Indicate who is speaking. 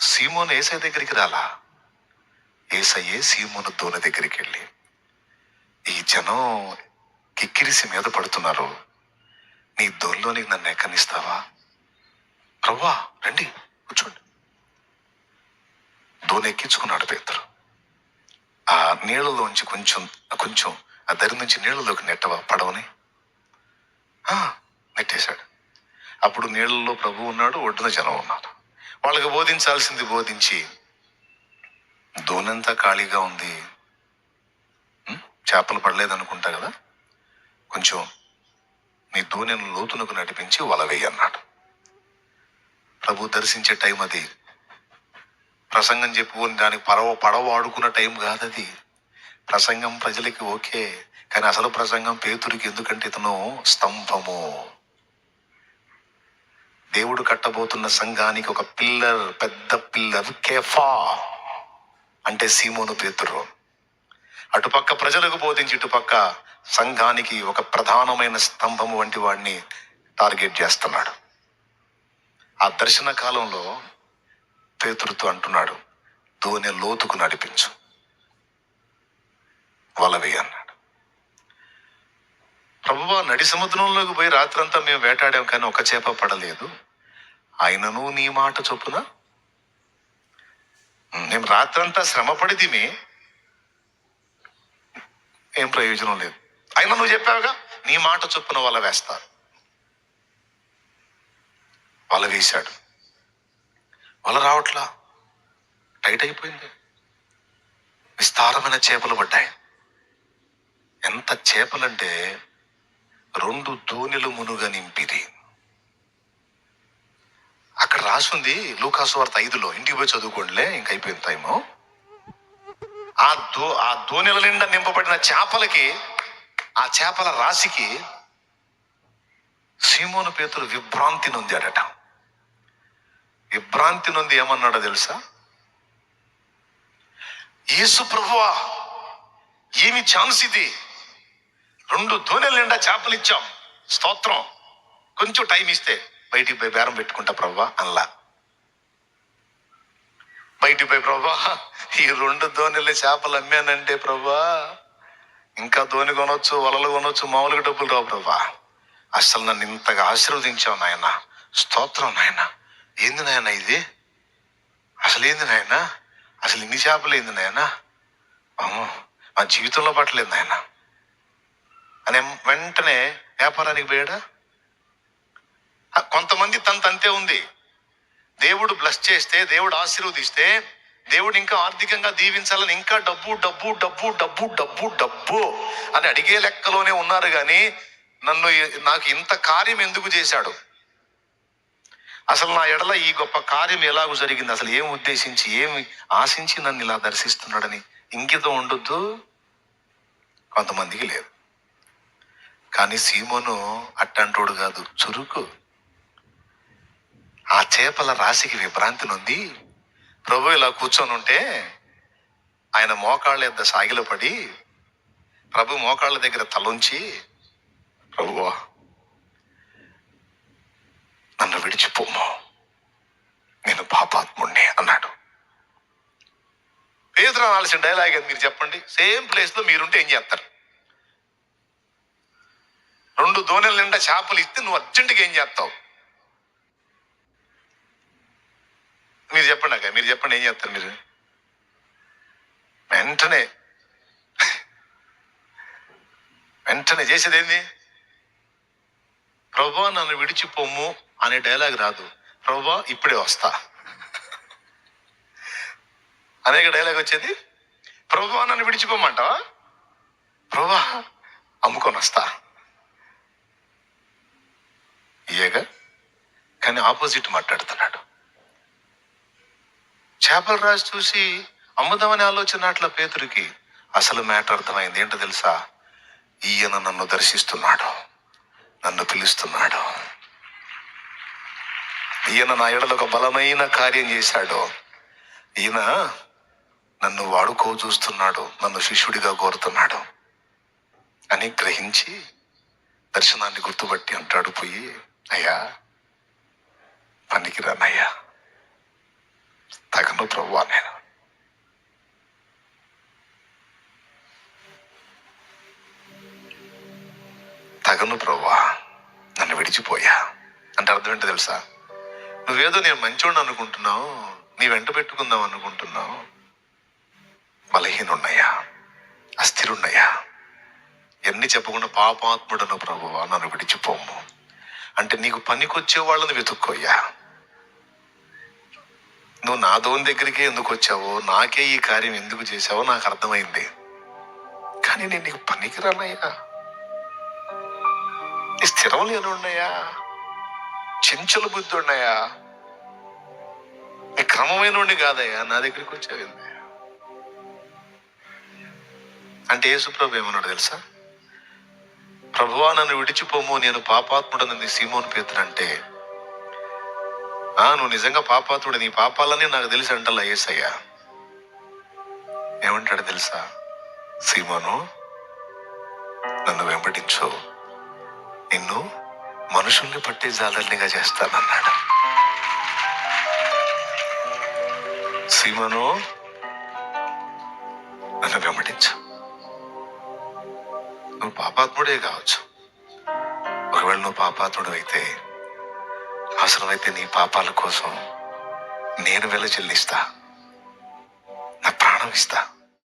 Speaker 1: సీమోను ఏసై దగ్గరికి రాలా? ఏసయ్యే సీమోను దోణి దగ్గరికి వెళ్ళి ఈ జనం కిక్కిరిసి మీద పడుతున్నారు. నీ దోన్లోని నన్ను ఎక్కనిస్తావా? ప్రవ్వా రండి కూర్చోండి. దోని ఎక్కించుకున్నాడు పేతురు. ఆ నీళ్ళలోంచి కొంచెం కొంచెం ఆ దరి నుంచి నీళ్ళలోకి నెట్టవా పడవని? ఆ, నెట్టేశాడు. అప్పుడు నీళ్ళలో ప్రభు ఉన్నాడు ఒడ్డున జనం ఉన్నారు. వాళ్ళకి బోధించాల్సింది బోధించి దోనంతా ఖాళీగా ఉంది. చేపలు పడలేదనుకుంటా కదా? కొంచెం నీ దోణిని లోతునకు నడిపించి వల వేయి అన్నాడు. ప్రభు దర్శించే టైం అది. ప్రసంగం చెప్పుకొని దానికి పడవ పడవ ఆడుకున్న టైం కాదు అది ప్రసంగం ప్రజలకి ఓకే కానీ అసలు ప్రసంగం పేతురికి ఎందుకంటే ఇతను స్తంభము. దేవుడు కట్టబోతున్న సంఘానికి ఒక పిల్లర్ పెద్ద పిల్లర్ కేఫా అంటే సీమోను పేతురు. అటుపక్క ప్రజలకు బోధించి ఇటుపక్క సంఘానికి ఒక ప్రధానమైన స్తంభము వంటి వాడిని టార్గెట్ చేస్తున్నాడు. ఆ దర్శన కాలంలో పేతురుతో అంటున్నాడు దోనె లోతుకు నడిపించు. వలవి అన్నాడు. ప్రభువా నడి సముద్రంలోకి పోయి రాత్రంతా మేము వేటాడాం కానీ ఒక చేప పడలేదు. ఆయనను నీ మాట చొప్పున? మేము రాత్రంతా శ్రమ పడితిమి ఏం ప్రయోజనం లేదు. అయినా నువ్వు చెప్పావుగా నీ మాట చొప్పున వల వేస్తారు. వల వేశాడు. వల రావట్లా? టైట్ అయిపోయింది. విస్తారమైన చేపలు పడ్డాయి. ఎంత చేపలంటే రెండు దోణిలు మునుగ నింపిది అక్కడ రాసుంది లూకాసు వార్త ఐదులో. ఇంటికి పోయి చదువుకోండిలే ఇంక అయిపోయింది టైము. ఆ దో ఆ దోణిల నిండా నింపబడిన చేపలకి ఆ చేపల రాశికి సీమోను పేతులు విభ్రాంతి నొందాడట. విభ్రాంతి నొంది ఏమన్నాడో తెలుసా? యేసు ప్రభువా ఏమి ఛాన్స్ ఇది? రెండు దోణెల నిండా చేపలు ఇచ్చాం స్తోత్రం. కొంచెం టైం ఇస్తే. బయటికి పోయి బేరం పెట్టుకుంటా ప్రవ్వా అల్లా బయటికి పోయి ప్రవ్వా ఈ రెండు ధోనిలే చేపలు అమ్మానంటే ప్రవ్వా. ఇంకా ధోని కొనొచ్చు వలలు కొనొచ్చు మామూలుగా డబ్బులు రావు ప్రవ్వా. అసలు నన్ను ఇంతగా ఆశీర్వదించావు నాయన. స్తోత్రం నాయన. ఏంది నాయన ఇది? అసలు ఏంది నాయన? అసలు ఇన్ని చేపలు ఏంది నాయన? అమ్మో మా జీవితంలో పట్టలేదు నాయన. అని వెంటనే వ్యాపారానికి పోయాడా? కొంతమంది తన అంతే ఉంది. దేవుడు బ్లస్ చేస్తే దేవుడు ఆశీర్వదిస్తే దేవుడు ఇంకా ఆర్థికంగా దీవించాలని ఇంకా డబ్బు డబ్బు డబ్బు డబ్బు డబ్బు డబ్బు అని అడిగే లెక్కలోనే ఉన్నారు కానీ నన్ను నాకు ఇంత కార్యం ఎందుకు చేశాడు? అసలు నా ఎడల ఈ గొప్ప కార్యం ఎలాగూ జరిగింది? అసలు ఏం ఉద్దేశించి ఏమి ఆశించి నన్ను ఇలా దర్శిస్తున్నాడని ఇంకితం ఉండొద్దు? కొంతమందికి లేదు. కానీ సీమోను అట్టంటోడు కాదు చురుకు. ఆ చేపల రాశికి విభ్రాంతి నొంది ప్రభు ఇలా కూర్చొని ఉంటే ఆయన మోకాళ్ళ యొద్ద సాగిలో పడి ప్రభు మోకాళ్ళ దగ్గర తలుంచి ప్రభువా నన్ను విడిచిపోము నేను పాపాత్ముణ్ణి అన్నాడు. పేదరు అనాల్సిన డైలాగ్ అది మీరు చెప్పండి? సేమ్ ప్లేస్లో మీరుంటే ఏం చేస్తారు? రెండు దోణెల నిండా చేపలు ఇస్తే నువ్వు అర్జెంటుగా ఏం చేస్తావు? మీరు చెప్పండి అక్క మీరు చెప్పండి ఏం చేస్తారు మీరు? వెంటనే వెంటనే చేసేది ఏంది ప్రభా నన్ను విడిచిపోము అనే డైలాగ్ రాదు. ప్రభా ఇప్పుడే వస్తా. అనేక డైలాగ్ వచ్చేది ప్రభా నన్ను విడిచిపోమంటావా? ప్రభా అమ్ముకొని వస్తా. ఇయ్యగా? కానీ ఆపోజిట్ మాట్లాడుతున్నాడు. చేపల రాజు చూసి అమ్ముదామని ఆలోచన అట్లా పేతురికి అసలు మ్యాటర్ అర్థమైంది. ఏంటో తెలుసా? ఈయన నన్ను దర్శిస్తున్నాడు. నన్ను పిలుస్తున్నాడు. ఈయన నా ఎడలో ఒక బలమైన కార్యం చేశాడు. ఈయన నన్ను వాడుకో చూస్తున్నాడు. నన్ను శిష్యుడిగా కోరుతున్నాడు. అని గ్రహించి దర్శనాన్ని గుర్తుపట్టి అంటాడు పోయి అయ్యా పనికిరానయ్యా. తగను ప్రభు నేను. తగను ప్రభువా నన్ను విడిచిపోయా అంటే అర్థం ఏంటో తెలుసా? నువ్వేదో నేను మంచోడు అనుకుంటున్నావు నీ వెంట పెట్టుకుందాం అనుకుంటున్నావు. బలహీనున్నయ్యా అస్థిరున్నయ్యా ఎన్ని చెప్పకుండా పాపాత్ముడను ప్రభువా నన్ను విడిచిపోము. అంటే నీకు పనికొచ్చే వాళ్ళని వెతుక్కోయ్యా. నువ్వు నా దోని దగ్గరికి ఎందుకు వచ్చావో నాకే ఈ కార్యం ఎందుకు చేశావో నాకు అర్థమైంది. కానీ నేను నీకు పనికిరానయ్యా. నీ స్థిరం లేని ఉన్నాయా చెంచల బుద్ధి ఉన్నాయా నీ క్రమమైన కాదయ్యా నా దగ్గరికి వచ్చావింది అంటే యేసుప్రభు ఏమన్నాడు తెలుసా? ప్రభువా నన్ను విడిచిపోము నేను పాపాత్ముడని సీమోన్ పేతురు అంటే నువ్వు నిజంగా పాపాతుడు నీ పాపాలని నాకు తెలిసి అంటల్లా ఏసయ్యా. ఏమంటాడు తెలుసా? సీమోను నన్ను వెంబడించు నిన్ను మనుషుల్ని పట్టే జాలర్నిగా చేస్తానన్నాడు. సీమను నన్ను వెంబడించు నువ్వు పాపాత్ముడే కావచ్చు. ఒకవేళ నువ్వు పాపాత్ముడు అయితే అవసరమైతే నీ పాపాల కోసం నేను వెల చెల్లిస్తా. నా ప్రాణం ఇస్తా.